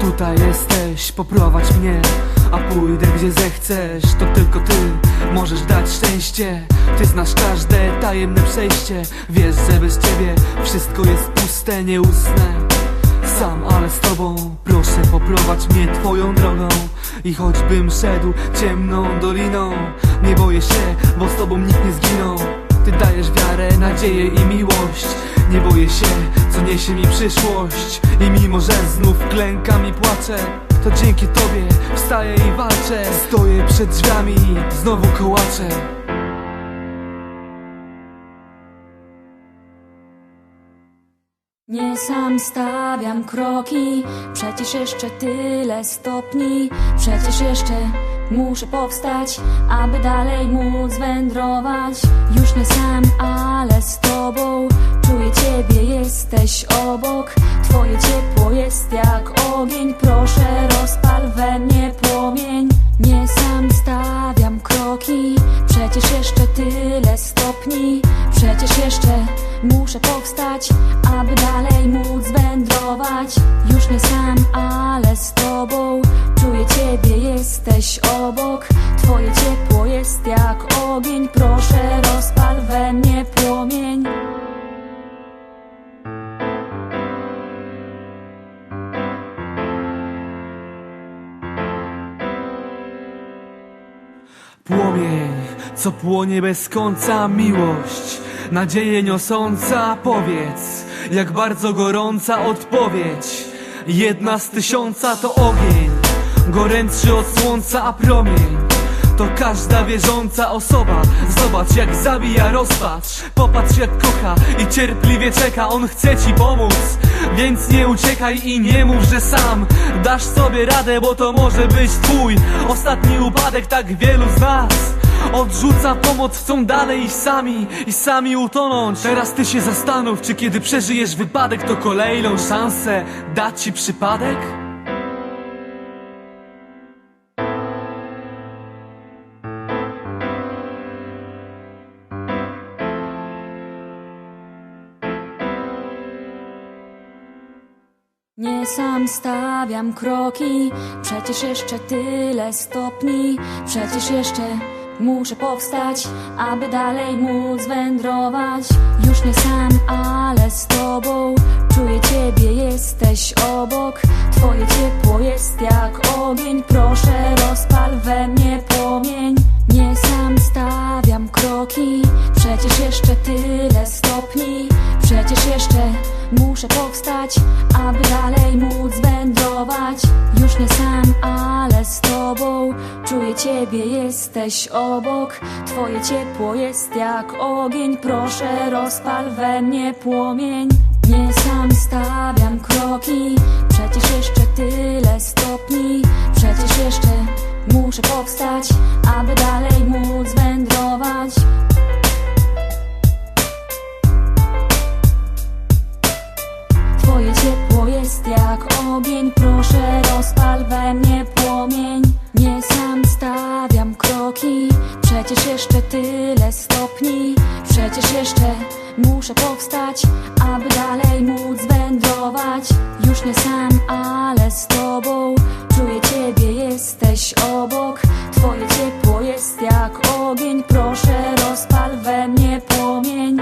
Tutaj jesteś, poprowadź mnie A pójdę gdzie zechcesz To tylko ty możesz dać szczęście. Ty znasz każde tajemne przejście Wiesz, że bez ciebie wszystko jest puste, nieustne. Sam, ale z tobą Proszę poprowadź mnie twoją drogą. I choćbym szedł ciemną doliną Nie boję się, bo z tobą nikt nie zginął Ty dajesz wiarę, nadzieję i miłość. Nie boję się, co niesie mi przyszłość. I mimo, że znów klękam i płaczę To dzięki tobie wstaję i walczę. Stoję przed drzwiami, znowu kołaczę. Nie sam stawiam kroki, przecież jeszcze tyle stopni, przecież jeszcze muszę powstać, aby dalej móc wędrować. Już nie sam, ale z tobą, czuję ciebie, jesteś obok. Twoje ciepło jest jak ogień, proszę rozpal we mnie płomień. Nie sam stawiam kroki, przecież jeszcze tyle stopni, przecież jeszcze muszę powstać, aby dalej móc wędrować. Już nie sam, ogień, proszę rozpal we mnie płomień. Płomień, co płonie bez końca miłość Nadzieję niosąca, powiedz Jak bardzo gorąca odpowiedź Jedna z tysiąca to ogień Gorętszy od słońca, a promień to każda wierząca osoba. Zobacz jak zabija rozpacz. Popatrz jak kocha i cierpliwie czeka. On chce ci pomóc Więc nie uciekaj i nie mów, że sam. Dasz sobie radę, bo to może być twój Ostatni upadek. Tak wielu z nas Odrzuca pomoc, chcą dalej iść sami I sami utonąć. Teraz ty się zastanów, czy kiedy przeżyjesz wypadek To kolejną szansę da ci przypadek? Nie sam stawiam kroki, przecież jeszcze tyle stopni, przecież jeszcze muszę powstać, aby dalej móc wędrować. Już nie sam, ale z tobą, czuję ciebie, jesteś obok. Twoje ciepło jest jak ogień, proszę rozpal we mnie płomień. Nie sam stawiam kroki, przecież jeszcze tyle stopni, muszę powstać, aby dalej móc wędrować. Już nie sam, ale z tobą, czuję ciebie, jesteś obok. Twoje ciepło jest jak ogień, proszę rozpal we mnie płomień. Nie sam stawiam kroki, przecież jeszcze tyle stopni, przecież jeszcze muszę powstać, aby dalej ciepło jest jak ogień. Proszę rozpal we mnie płomień. Nie sam stawiam kroki. Przecież jeszcze tyle stopni. Przecież jeszcze muszę powstać Aby dalej móc wędrować. Już nie sam, ale z tobą. Czuję ciebie, jesteś obok. Twoje ciepło jest jak ogień. Proszę rozpal we mnie płomień.